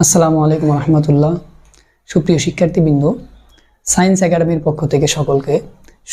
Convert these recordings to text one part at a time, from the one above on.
আসসালামু আলাইকুম রহমতুল্লাহ। সুপ্রিয় শিক্ষার্থীবৃন্দ সায়েন্স একাডেমির পক্ষ থেকে সকলকে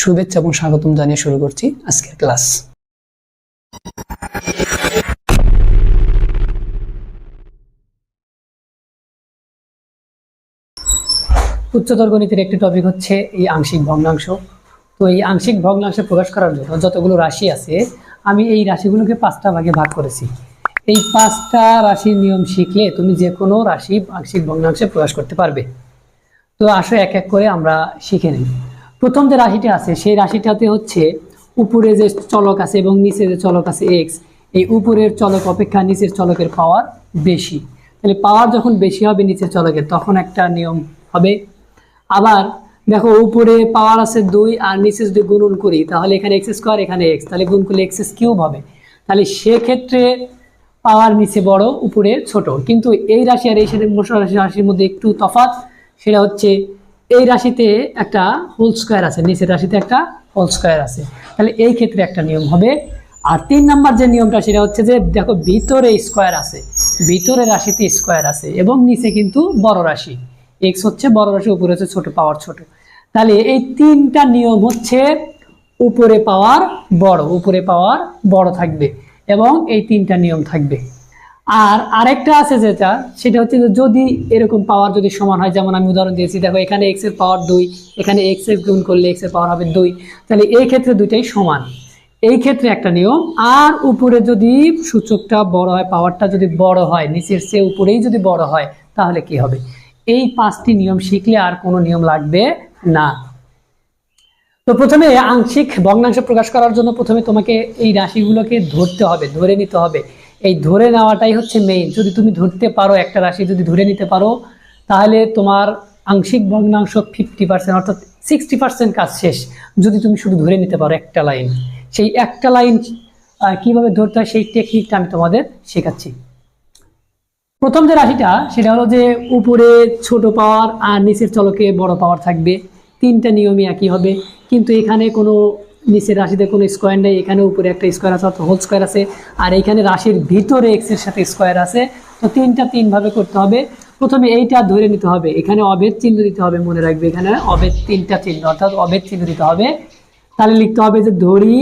শুভেচ্ছা এবং স্বাগতম জানিয়ে শুরু করছি আজকের ক্লাস। উচ্চতর গণিতের একটি টপিক হচ্ছে এই আংশিক ভগ্নাংশ। তো এই আংশিক ভগ্নাংশ প্রকাশ করার জন্য যতগুলো রাশি আছে, আমি এই রাশিগুলোকে পাঁচটা ভাগে ভাগ করেছি। এই পাঁচটা রাশির নিয়ম শিখলে তুমি যে কোনো রাশি আংশিক ভগ্নাংশে প্রকাশ করতে পারবে। তো আসো এক এক করে আমরা শিখে নিই। প্রথম যে রাশিটা আছে, সেই রাশিটাতে হচ্ছে উপরে যে চলক আছে এবং নিচে যে চলক আছে এক্স এই উপরের চলক অপেক্ষা নিচের চলকের পাওয়ার বেশি। তাহলে পাওয়ার যখন বেশি হবে নিচের চলকের, তখন একটা নিয়ম হবে। আবার দেখো উপরে পাওয়ার আছে দুই আর নিচে যদি গুণন করি, তাহলে এখানে এক্স স্কোয়ার এখানে এক্স তাহলে গুণ করলে এক্স কিউব হবে। তাহলে সেক্ষেত্রে পাওয়ার নিচে বড় উপরে ছোট। কিন্তু এই রাশি আর এই সাথে রাশি, রাশির মধ্যে একটু তফাৎ, সেটা হচ্ছে এই রাশিতে একটা হোল স্কোয়ার আছে, নিচের রাশিতে একটা হোল স্কোয়ার আছে। তাহলে এই ক্ষেত্রে একটা নিয়ম হবে। আর তিন নাম্বার যে নিয়মটা, সেটা হচ্ছে যে দেখো ভিতরে স্কোয়ার আছে, ভিতরে রাশিতে স্কোয়ার আছে, এবং নিচে কিন্তু বড় রাশি। এক্স হচ্ছে বড় রাশি, উপরে হচ্ছে ছোট, পাওয়ার ছোট। তাহলে এই তিনটা নিয়ম হচ্ছে উপরে পাওয়ার বড়, উপরে পাওয়ার বড় থাকবে। এবং এই তিনটা নিয়ম থাকবে। আর আরেকটা আছে যেটা, সেটা হচ্ছে যে যদি এরকম পাওয়ার যদি সমান হয়, যেমন আমি উদাহরণ দিয়েছি, দেখো এখানে এক্সের পাওয়ার দুই, এখানে এক্সের গুণ করলে এক্সের পাওয়ার হবে দুই, তাহলে এই ক্ষেত্রে দুইটাই সমান। এই ক্ষেত্রে একটা নিয়ম, আর উপরে যদি সূচকটা বড় হয় পাওয়ারটা যদি বড় হয়, নিচের চেয়ে উপরেই যদি বড় হয়, তাহলে কি হবে? এই পাঁচটি নিয়ম শিখলে আর কোনো নিয়ম লাগবে না। তো প্রথমে আংশিক ভগ্নাংশ প্রকাশ করার জন্য প্রথমে তোমাকে এই রাশিগুলোকে ধরতে হবে, ধরে নিতে হবে। এই ধরে নেওয়াটাই হচ্ছে মেইন যদি তুমি ধরতে পারো একটা রাশি, যদি ধরে নিতে পারো, তাহলে তোমার আংশিক ভগ্নাংশ ফিফটি পার্সেন্ট অর্থাৎ সিক্সটি পার্সেন্ট কাজ শেষ। যদি তুমি শুধু ধরে নিতে পারো একটা লাইন সেই একটা লাইন কীভাবে ধরতে হয় সেই টেকনিকটা আমি তোমাদের শেখাচ্ছি। প্রথম যে রাশিটা, সেটা হলো যে উপরে ছোট পাওয়ার আর নিচের চলকে বড় পাওয়ার থাকবে। তিনটা নিয়মই একই হবে। কিন্তু এখানে কোনো নিচের রাশিতে কোনো স্কোয়ার নেই। এখানে উপরে একটা স্কোয়ার আছে, অর্থাৎ হোল স্কোয়ার আছে। আর এইখানে রাশির ভিতরে এক্সের সাথে স্কোয়ার আছে। তো তিনটা তিনভাবে করতে হবে। প্রথমে এইটা ধরে নিতে হবে। এখানে অভেদ চিহ্ন দিতে হবে, মনে রাখবে এখানে। অভেদ তিনটা চিহ্ন, অর্থাৎ অভেদ চিহ্ন দিতে হবে। তাহলে লিখতে হবে যে ধরি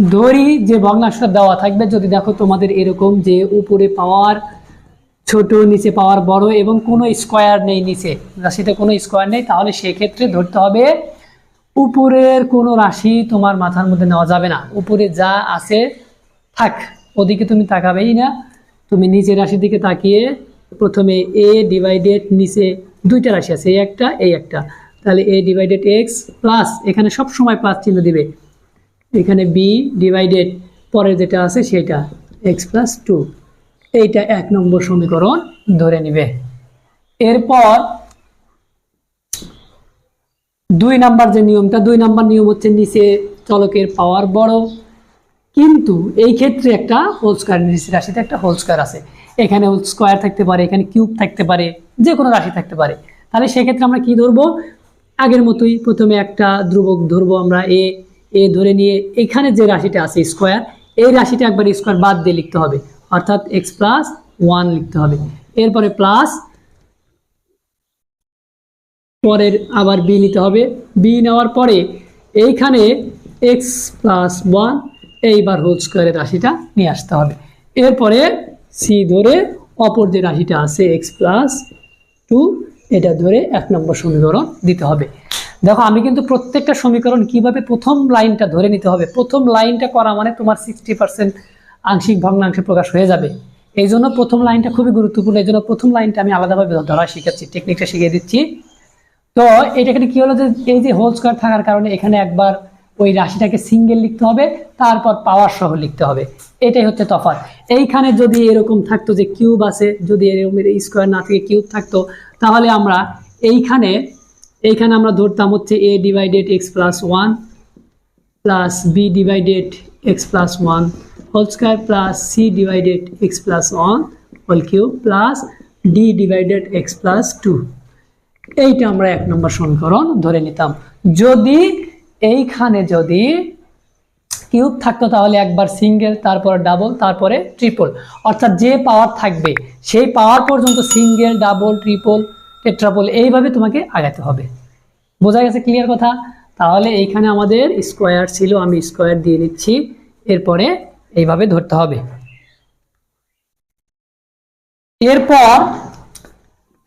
ধরি যে ভগ্নাংশটা দেওয়া থাকবে। যদি দেখো তোমাদের এরকম যে উপরে পাওয়ার ছোট, নিচে পাওয়ার বড় এবং কোনো স্কোয়ার নেই নিচে। রাশিতে কোনো স্কোয়ার নেই, তাহলে সেক্ষেত্রে ধরতে হবে উপরের কোনো রাশি তোমার মাথার মধ্যে নেওয়া যাবে না। উপরে যা আছে, থাক, ওদিকে তুমি তাকাবেই না। তুমি নিচের রাশির দিকে তাকিয়ে প্রথমে এ ডিভাইডেড নিচে দুইটা রাশি আছে এই একটা এই একটা। তাহলে এ ডিভাইডেড এক্স প্লাস এখানে সব সময় প্লাস চিহ্ন দিবে। এখানে বি ডিভাইডেড পরের যেটা আছে সেটা এক্স প্লাস টু এইটা এক নম্বর সমীকরণ ধরে নিবে। এরপর দুই নাম্বার যে নিয়মটা, দুই নাম্বার নিয়ম হচ্ছে নিচে চলকের পাওয়ার বড়। কিন্তু এই ক্ষেত্রে একটা হোল স্কোয়ার নিচে রাশিতে একটা হোল স্কোয়ার আছে। এখানে হোল স্কোয়ার থাকতে পারে, এখানে কিউব থাকতে পারে যে কোনো রাশি থাকতে পারে। তাহলে সেক্ষেত্রে আমরা কি ধরবো? আগের মতোই প্রথমে একটা ধ্রুবক ধরবো আমরা, এ এ ধরে নিয়ে। এখানে যে রাশিটা আছে স্কোয়ার, এই রাশিটা একবার স্কোয়ার বাদ দিয়ে লিখতে হবে। অর্থাৎ এক্স প্লাস ওয়ান লিখতে হবে। এরপরে প্লাস পরের আবার বি নিতে হবে। বি নেওয়ার পরে এইখানে এক্স প্লাস ওয়ান এইবার হোল স্কোয়ারের রাশিটা নিয়ে আসতে হবে। এরপরে সি ধরে অপর যে রাশিটা আছে এক্স প্লাস টু এটা ধরে এক নম্বর সমীকরণ দিতে হবে। দেখো, আমি কিন্তু প্রত্যেকটা সমীকরণ কীভাবে প্রথম লাইনটা ধরে নিতে হবে? প্রথম লাইনটা করা মানে তোমার সিক্সটি পার্সেন্ট আংশিক ভগ্নাংশে প্রকাশ হয়ে যাবে। এই জন্য প্রথম লাইনটা খুবই গুরুত্বপূর্ণ, এই জন্য প্রথম লাইনটা আমি আলাদাভাবে ধরা শিখাচ্ছি টেকনিকটা শিখিয়ে দিচ্ছি। তো এটা এখানে কি হলো যে, এই যে হোল স্কোয়ার থাকার কারণে এখানে একবার ওই রাশিটাকে সিঙ্গেল লিখতে হবে, তারপর পাওয়ার সহ লিখতে হবে। এটাই হচ্ছে তফাৎ। এইখানে যদি এরকম থাকতো যে কিউব আছে, যদি এরকম স্কোয়ার না থেকে কিউব থাকতো, তাহলে আমরা এইখানে এইখানে আমরা ধরতাম হচ্ছে A divided X plus one plus B divided X plus one whole square plus C divided X plus one whole cube plus D divided X plus two এইটা আমরা এক নম্বর সমীকরণ ধরে নিতাম। যদি এইখানে যদি কিউব থাকতো তাহলে একবার সিঙ্গেল তারপরে ডাবল তারপরে ট্রিপল অর্থাৎ যে পাওয়ার থাকবে, সেই পাওয়ার পর্যন্ত সিঙ্গেল ডাবল ট্রিপল টেট্রাপল এইভাবে তোমাকে আগাতে হবে। বোঝা গেছে ক্লিয়ার কথা? তাহলে এইখানে আমাদের স্কোয়ার ছিল, আমি স্কোয়ার দিয়ে নিচ্ছি। এরপরে এইভাবে ধরতে হবে। এরপর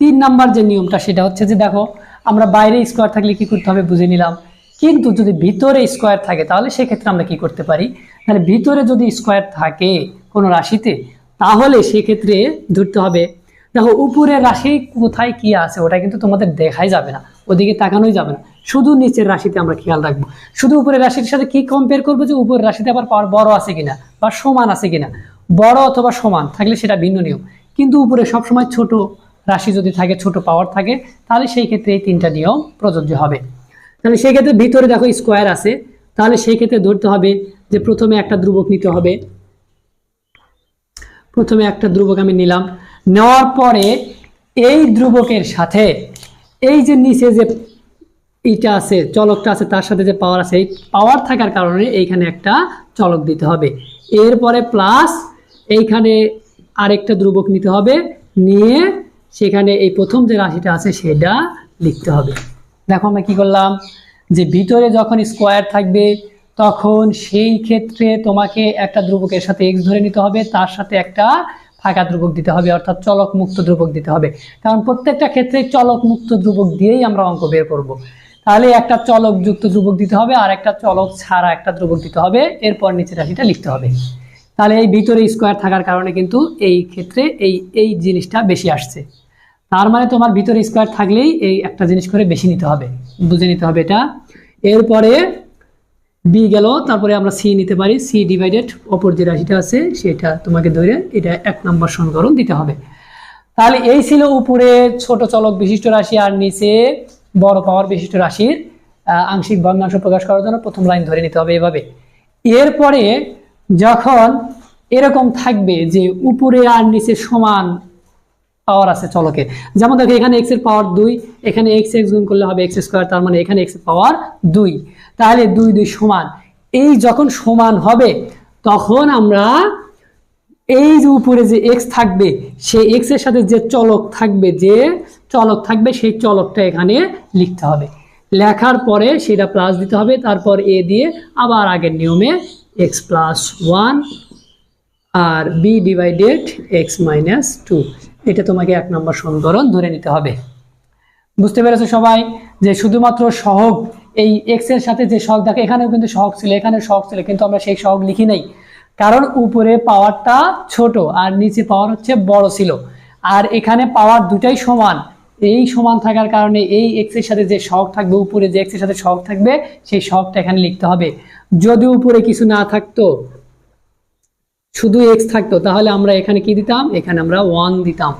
তিন নাম্বার যে নিয়মটা, সেটা হচ্ছে যে দেখো, আমরা বাইরে স্কোয়ার থাকলে কি করতে হবে বুঝে নিলাম। কিন্তু যদি ভিতরে স্কোয়ার থাকে, তাহলে সেক্ষেত্রে আমরা কি করতে পারি? তাহলে ভিতরে যদি স্কোয়ার থাকে কোনো রাশিতে, তাহলে সেক্ষেত্রে ধরতে হবে। দেখো, উপরের রাশি কোথায় কি আছে, ওটা কিন্তু তোমাদের দেখাই যাবে না, ওদিকে তাকানোই যাবে না। শুধু নিচের রাশিতে আমরা খেয়াল রাখব। শুধু উপরের রাশির সাথে কি কম্পেয়ার করব যে উপরের রাশিতে আবার পাওয়ার বড় আছে কিনা? বা সমান আছে কিনা? বড় অথবা সমান, থাকলে সেটা ভিন্ন নিয়ম। কিন্তু উপরে সবসময় ছোট রাশি যদি থাকে, ছোট পাওয়ার থাকে, তাহলে সেই ক্ষেত্রে এই তিনটা নিয়ম প্রযোজ্য হবে। তাহলে সেই ক্ষেত্রে ভিতরে দেখো স্কোয়ার আছে। তাহলে সেই ক্ষেত্রে ধরতে হবে যে প্রথমে একটা ধ্রুবক নিতে হবে। প্রথমে একটা ধ্রুবক আমি নিলাম। নেওয়ার পরে এই ধ্রুবকের সাথে এই যে নিচে যে এইটা আছে, চলকটা আছে, তার সাথে যে পাওয়ার আছে, এই পাওয়ার থাকার কারণে এইখানে একটা চলক দিতে হবে। এরপরে প্লাস এইখানে আরেকটা ধ্রুবক নিতে হবে, নিয়ে সেখানে এই প্রথম যে রাশিটা আছে সেটা লিখতে হবে। দেখো আমরা কি করলাম, যে ভিতরে যখন স্কোয়ার থাকবে, তখন সেই ক্ষেত্রে তোমাকে একটা ধ্রুবকের সাথে এক্স ধরে নিতে হবে, তার সাথে একটা ফাঁকা ধ্রুবক দিতে হবে, অর্থাৎ চলক মুক্ত ধ্রুবক দিতে হবে। কারণ প্রত্যেকটা ক্ষেত্রে চলক মুক্ত ধ্রুবক দিয়েই আমরা অঙ্ক বের করব। তাহলে একটা চলক যুক্ত ধ্রুবক দিতে হবে আর একটা চলক ছাড়া একটা ধ্রুবক দিতে হবে। এরপর নিচের রাশিটা লিখতে হবে। তাহলে এই ভিতরে স্কোয়ার থাকার কারণে কিন্তু এই ক্ষেত্রে এই এই জিনিসটা বেশি আসছে। তার মানে তোমার ভিতরে স্কোয়ার থাকলেই এই একটা জিনিস করে বেশি নিতে হবে। বুঝে নিতে হবে এটা। এরপরে বি গেল, তারপরে আমরা সি নিতে পারি। সি ডিভাইডেড অপর যে রাশিটা আছে, সেটা তোমাকে ধরে এটা এক নম্বর সমীকরণ দিতে হবে। তাহলে এই ছিল উপরে ছোট চলক বিশিষ্ট রাশি আর নিচে বড় পাওয়ার বিশিষ্ট রাশির আংশিক ভগ্নাংশ প্রকাশ করার জন্য প্রথম লাইন ধরে নিতে হবে এভাবে। এরপরে যখন এরকম থাকবে যে উপরে আর নিচে সমান পাওয়ার আছে চলকে, যেমন দেখো এখানে এক্সের পাওয়ার দুই, এখানে এক্স এক্স গুণ করলে হবে এক্স স্কোয়ার তার মানে এখানে এক্স পাওয়ার দুই। তাহলে দুই দুই সমান। এই যখন সমান হবে, তখন আমরা এই যে উপরে যে এক্স থাকবে, সেই এক্সের সাথে যে চলক থাকবে, যে চলক থাকবে, সেই চলকটা এখানে লিখতে হবে। লেখার পরে সেটা প্লাস দিতে হবে, তারপর এ দিয়ে আবার আগের নিয়মে এক্স প্লাস ওয়ান আর B divided X minus two এটা তোমাকে এক নম্বর সমীকরণ ধরে নিতে হবে। বুঝতে পেরেছ সবাই? যে শুধুমাত্র সহগ, এই এক্সের সাথে যে সহগ দেখো, এখানেও কিন্তু সহগ ছিল এখানে সহগ ছিল, কিন্তু আমরা সেই সহগ লিখি নাই। কারণ উপরে পাওয়ারটা ছোট আর নিচে পাওয়ার হচ্ছে বড় ছিল। আর এখানে পাওয়ার দুটাই সমান। এই সমান থাকার কারণে এই এক্সের সাথে যে সহগ থাকবে, উপরে যে এক্সের সাথে সহগ থাকবে, সেই সহগটা এখানে লিখতে হবে। যদি উপরে কিছু না থাকতো, শুধু এক্স থাকতো, তাহলে আমরা এখানে কি দিতাম? এখানে আমরা ওয়ান দিতাম।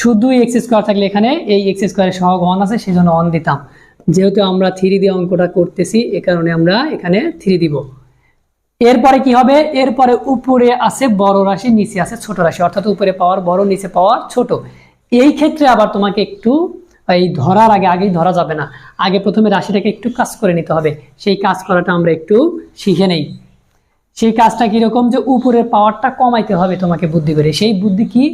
শুধু এক্স স্কোয়ার থাকলে এখানে এই এক্স স্কোয়ারের সহগ ওয়ান আছে সেই জন্য ওয়ান দিতাম। যেহেতু আমরা থ্রি দিয়ে অঙ্কটা করতেছি, এ কারণে আমরা এখানে থ্রি দিব। এরপরে কি হবে? এরপরে উপরে আছে বড় রাশি, নিচে আছে ছোট রাশি। অর্থাৎ উপরে পাওয়ার বড়, নিচে পাওয়ার ছোট। এই ক্ষেত্রে আবার তোমাকে একটু এই ধরার আগে, আগেই ধরা যাবে না। আগে প্রথমে রাশিটাকে একটু কাজ করে নিতে হবে। সেই কাজ করাটা আমরা একটু শিখে নেই। সেই কাজটা কীরকম? যে উপরের পাওয়ারটা কমাইতে হবে তোমাকে বুদ্ধি করে। সেই বুদ্ধি কি?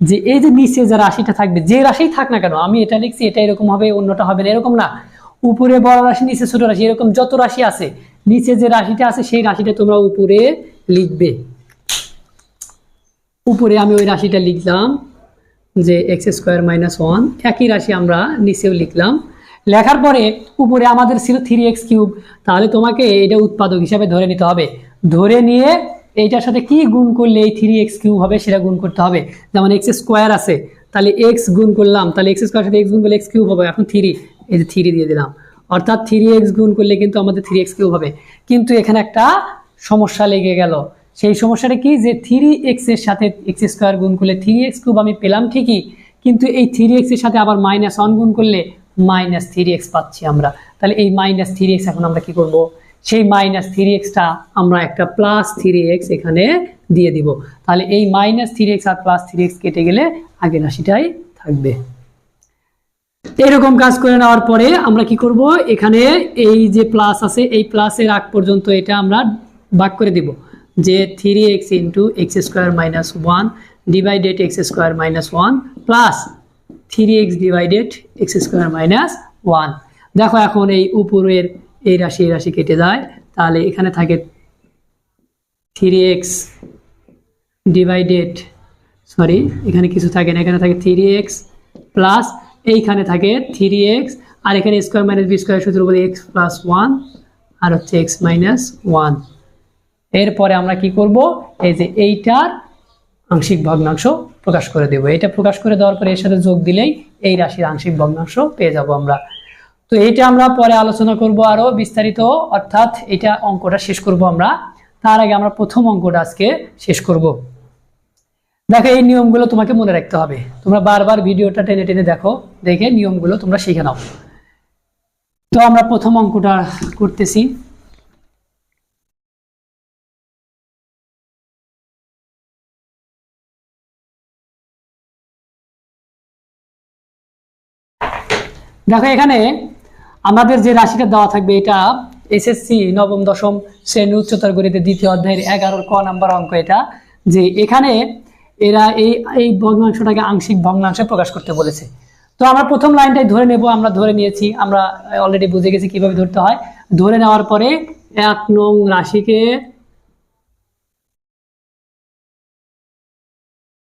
যে এই যে নিচে যে রাশিটা থাকবে, যে রাশি থাক না কেন, আমি এটা লিখছি, এটা এরকম হবে, অন্যটা হবে না, এরকম না। উপরে বড় রাশি, নিচে ছোট রাশি, এরকম যত রাশি আছে নিচে যে রাশিটা আছে, সেই রাশিটা তোমরা উপরে লিখবে। উপরে আমি ওই রাশিটা লিখলাম যে এক্স স্কোয়ার মাইনাস ওয়ান। একই রাশি আমরা নিচেও লিখলাম। লেখার পরে উপরে আমাদের ছিল থ্রি এক্স কিউব। তাহলে তোমাকে এটা উৎপাদক হিসাবে ধরে নিতে হবে। ধরে নিয়ে এইটার সাথে কি গুণ করলে এই থ্রি এক্স কিউব হবে সেটা গুণ করতে হবে। যেমন এক্স স্কোয়ার আছে, তাহলে এক্স গুণ করলাম, তাহলে এক্স স্কোয়ার সাথে এক্স গুণ করলে এক্স কিউব হবে। এখন থ্রি, এই যে থ্রি দিয়ে দিলাম। অর্থাৎ থ্রি এক্স গুণ করলে কিন্তু আমাদের থ্রি এক্স কিউব হবে কিন্তু এখানে একটা সমস্যা লেগে গেল সেই সমস্যাটা কি যে থ্রি এক্সের সাথে এক্স স্কোয়ার গুণ করলে থ্রি এক্স কিউব আমি পেলাম ঠিকই কিন্তু এই থ্রি এক্সের সাথে আবার মাইনাস ওয়ান গুণ করলে মাইনাস থ্রি এক্স পাচ্ছি আমরা তাহলে এই মাইনাস থ্রি এক্স এখন আমরা কি করব সেই মাইনাস থ্রি এক্সটা আমরা একটা প্লাস থ্রি এক্স এখানে দিয়ে দিব তাহলে এই মাইনাস থ্রি এক্স আর প্লাস থ্রি এক্স কেটে গেলে আগের রাশিটাই থাকবে এরকম কাজ করে নেওয়ার পরে আমরা কি করব? এখানে এই যে প্লাস আছে, এই প্লাসের আগ পর্যন্ত এটা আমরা ভাগ করে দিব। যে three X into X square minus one divided X square minus one plus three X divided X square minus one দেখো এখন এই উপরের এই রাশি এই রাশি কেটে যায়। তাহলে এখানে থাকে থ্রি এক্স ডিভাইডেড সরি এখানে কিছু থাকে না, এখানে থাকে থ্রি এক্স প্লাস এইখানে থাকে থ্রি এক্স আর এখানে স্কোয়ার মাইনাস বি স্কোয়ার সূত্র বলে এক্স প্লাস ওয়ান আর হচ্ছে এক্স মাইনাস ওয়ান এরপরে আমরা কি করব? এই যে এইটার আংশিক ভগ্নাংশ প্রকাশ করে দেব। এটা প্রকাশ করে দেওয়ার পরে এর সাথে যোগ দিলেই এই রাশির আংশিক ভগ্নাংশ পেয়ে যাব আমরা। তো এটা আমরা পরে আলোচনা করব আরও বিস্তারিত, অর্থাৎ এটা অঙ্কটা শেষ করব আমরা। তার আগে আমরা প্রথম অঙ্কটা আজকে শেষ করব। দেখো, এই নিয়মগুলো তোমাকে মনে রাখতে হবে। তোমরা বারবার ভিডিওটা টেনে টেনে দেখো, দেখে নিয়মগুলো তোমরা শিখে নাও। তো আমরা প্রথম অঙ্কটা করতেছি। দেখো, এখানে আমাদের যে রাশিটা দেওয়া থাকবে, এটা এসএসসি নবম, দশম শ্রেণি উচ্চতর গণিতে দ্বিতীয় অধ্যায়ের এগারোর ক নাম্বার অঙ্ক এটা। যে এখানে এরা এই এই ভগ্নাংশটাকে আংশিক ভগ্নাংশে প্রকাশ করতে বলেছে। তো আমরা প্রথম লাইনটাই ধরে নেব, আমরা ধরে নিয়েছি, আমরা অলরেডি বুঝে গেছি কীভাবে ধরতে হয়। ধরে নেওয়ার পরে এক নং রাশিকে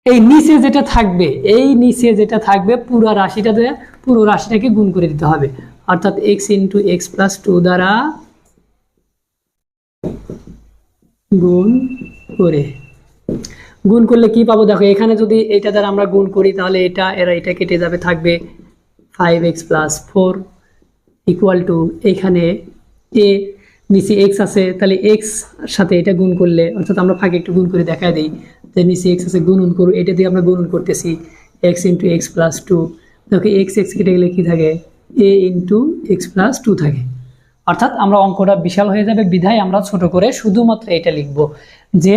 এই নিচে যেটা থাকবে, এই নিচে যেটা থাকবে পুরো রাশিটাতে, পুরো রাশিটাকে গুণ করে দিতে হবে। অর্থাৎ X into X plus two দ্বারা গুণ করে। গুণ করলে কি পাবো? দেখো, এখানে যদি এটা দ্বারা আমরা গুণ করি, তাহলে এটা, এরা এটা কেটে যাবে, থাকবে five X plus four equal to এখানে এ নিচে এক্স আছে, তাহলে এক্স সাথে এটা গুণ করলে, অর্থাৎ আমরা ফাঁকে একটু গুণ করে দেখা দিই, যে নিচে এক্স আছে, গুণন করু, এটা দিয়ে আমরা গুণন করতেছি X into X plus two দেখো এক্স এক্স কেটে গেলে কী থাকে? A into X plus two থাকে। অর্থাৎ আমরা অঙ্কটা বিশাল হয়ে যাবে, বিধায় আমরা ছোট করে শুধুমাত্র এটা লিখব যে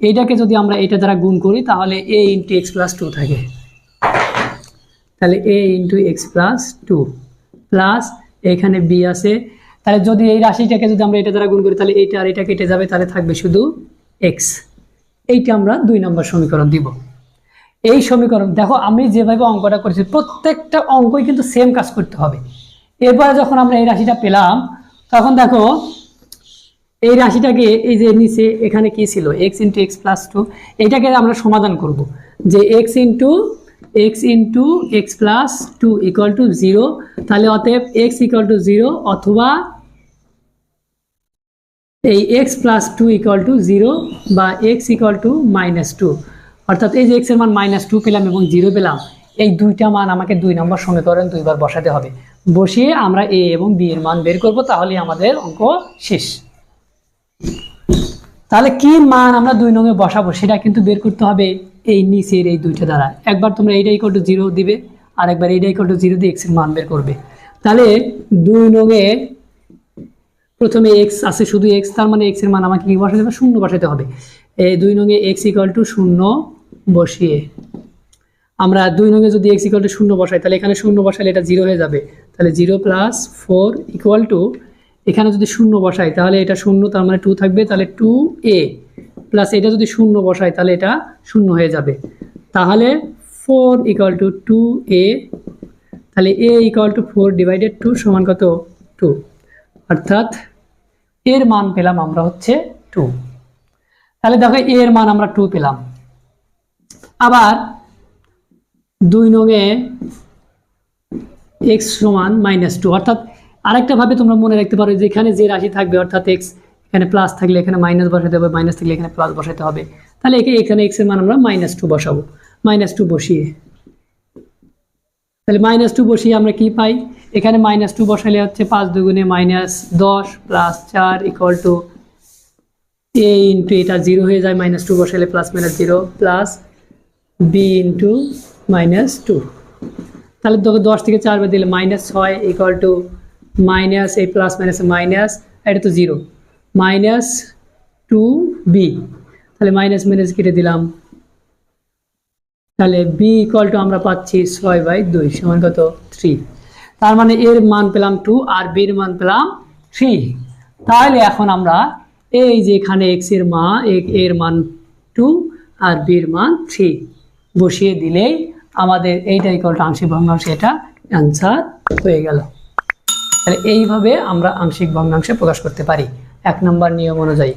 এইটাকে যদি আমরা এটা দ্বারা গুণ করি, তাহলে A into X plus two থাকে। তাহলে A into X plus two plus এখানে বি আছে। তাহলে যদি এই রাশিটাকে যদি আমরা এটা দ্বারা গুণ করি, তাহলে এইটা আর এটা কেটে যাবে, তাহলে থাকবে শুধু এক্স এইটা আমরা দুই নম্বর সমীকরণ দিব। এই সমীকরণ, দেখো আমি যেভাবে অঙ্কটা করেছি, প্রত্যেকটা অঙ্কই কিন্তু সেম কাজ করতে হবে। এরপরে যখন আমরা এই রাশিটা পেলাম, তখন দেখো এই রাশিটাকে এই যে নিচে এখানে কি ছিল? X into X plus two এইটাকে আমরা সমাধান করব। যে X into X into X plus two equal to zero তাহলে অতএব এক্স ইকুয়াল টু জিরো অথবা এই X plus two equal to zero বা X equal to minus two অর্থাৎ এই যে এক্সের মান মাইনাস টু পেলাম এবং জিরো পেলাম, এই দুইটা মান আমাকে দুই নম্বর সমীকরণ দুইবার বসাতে হবে। বসিয়ে আমরা এ এবং বি এর মান বের করব তাহলে আমাদের অঙ্ক শেষ। তাহলে কি মান আমরা দুই নঙে বসাবো? সেটা কিন্তু বের করতে হবে এই নিচের এই দুইটা দ্বারা। একবার তোমরা এইটা ইকুয়াল টু জিরো দিবে, আর একবার এইটা ইকুয়াল টু জিরো দিয়ে এক্সের মান বের করবে। তাহলে দুই নঙে প্রথমে এক্স আছে শুধু এক্স তার মানে এক্সের মান আমাকে কি বসাতে হবে? শূন্য বসাতে হবে। এই দুই নঙে এক্স ইকুয়াল টু শূন্য বসিয়ে আমরা দুই নঙে যদি এক্স ইকুয়াল টু শূন্য বসাই, তাহলে এখানে শূন্য বসালে এটা জিরো হয়ে যাবে। তাহলে zero plus four equal to এখানে যদি শূন্য বসাই, তাহলে এটা শূন্য, তার মানে টু থাকবে, তাহলে টু এ প্লাস এটা যদি শূন্য বসাই, তাহলে এটা শূন্য হয়ে যাবে। তাহলে four equal to two A তাহলে A equal to four divided two সমান কত? টু অর্থাৎ এর মান পেলাম আমরা হচ্ছে টু তাহলে দেখো এর মান আমরা টু পেলাম। আবার দুই নঙে এক্স সমান মাইনাস টু অর্থাৎ আরেকটা ভাবে তোমরা মনে রাখতে পারো যে এখানে যে রাশি থাকবে অর্থাৎ এক্স এখানে প্লাস থাকলে এখানে মাইনাস বসাতে হবে মাইনাস থাকলে এখানে প্লাস বসাতে হবে। তাহলে একে, এখানে এক্সের মান আমরা মাইনাস টু বসাবো। মাইনাস টু বসিয়ে। তাহলে মাইনাস টু বসিয়ে আমরা কি পাই? এখানে মাইনাস টু বসালে হচ্ছে পাঁচ দুগুণে মাইনাস দশ প্লাস চার ইকুয়াল টু এ ইন্টু এটা জিরো হয়ে যায় মাইনাস টু বসালে plus minus zero plus b into minus two তাহলে দশ থেকে চার বাদ দিলে মাইনাস ছয় ইকুয়াল টু মাইনাস এই প্লাস মাইনাসে মাইনাস এটা তো জিরো মাইনাস টু বি তাহলে মাইনাস মাইনাস কেটে দিলাম। তাহলে বি ইকুয়াল টু আমরা পাচ্ছি ছয় বাই দুই, সমান কত? থ্রি তার মানে এর মান পেলাম টু আর বির মান পেলাম থ্রি তাহলে এখন আমরা এই যে এখানে এক্সের মা এর মান টু আর বির মান থ্রি বসিয়ে দিলেই আমাদের এইটা ইকল আংশিক ভগ্নাংশ এটা आंसर হয়ে গেল। তাহলে এইভাবে আমরা আংশিক ভগ্নাংশে প্রকাশ করতে পারি। এক নম্বর নিয়ম অনুযায়ী।